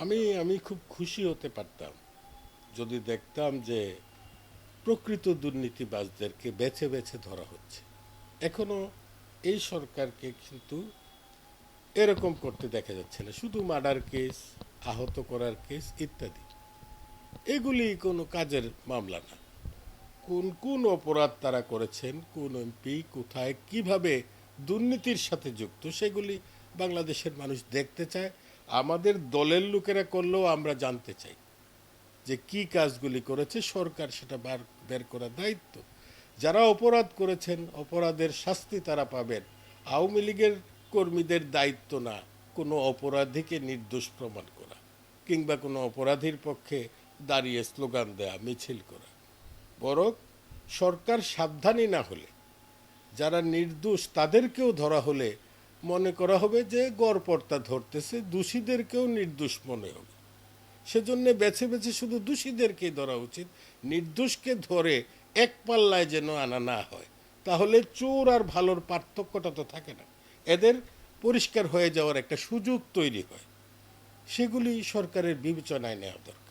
আমি আমি খুব খুশি হতে পারতাম। যদি দেখতাম যে প্রকৃত দুর্নীতিবাজদেরকে বেছে বেছে ধরা হচ্ছে। এখনও এই সরকারকে কিন্তু এরকম করতে দেখা যাচ্ছে না। শুধু মার্ডার কেস, আহত করার কেস ইত্যাদি। এগুলি কোনো কাজের মামলা না। কোন কোন অপরাধ তারা করেছেন, কোন এমপি কোথায়, কীভাবে দুর্নীতির সাথে যুক্ত, সেগুলি বাংলাদেশের মানুষ দেখতে চায়। আমাদের দলের লোকেরা করলেও আমরা জানতে চাই যে কি কাজগুলি করেছে সরকার, সেটা বার, বের করার দায়িত্ব। যারা অপরাধ করেছেন, অপরাধের শাস্তি তারা পাবেন। আওয়ামী লীগের কর্মীদের দায়িত্ব না কোনো অপরাধীকে নির্দোষ প্রমাণ করা কিংবা কোনো অপরাধীর পক্ষে দাঁড়িয়ে স্লোগান দেয়া, মিছিল করা। বরং সরকার সাবধানী না হলে, যারা নির্দোষ তাদেরকেও ধরা হলে মনে করা হবে যে গড়পর্তা ধরতেছে, দোষীদেরকেও নির্দোষ মনে হবে। সেজন্য বেছে বেছে শুধু দোষীদেরকেই ধরা উচিত। নির্দোষকে ধরে এক পাল্লায় যেন আনা না হয়, তাহলে চোর আর ভালোর পার্থক্যটা তো থাকে না। এদের পরিষ্কার হয়ে যাওয়ার একটা সুযোগ তৈরি হয়। সেগুলি সরকারের বিবেচনায় নেওয়া দরকার।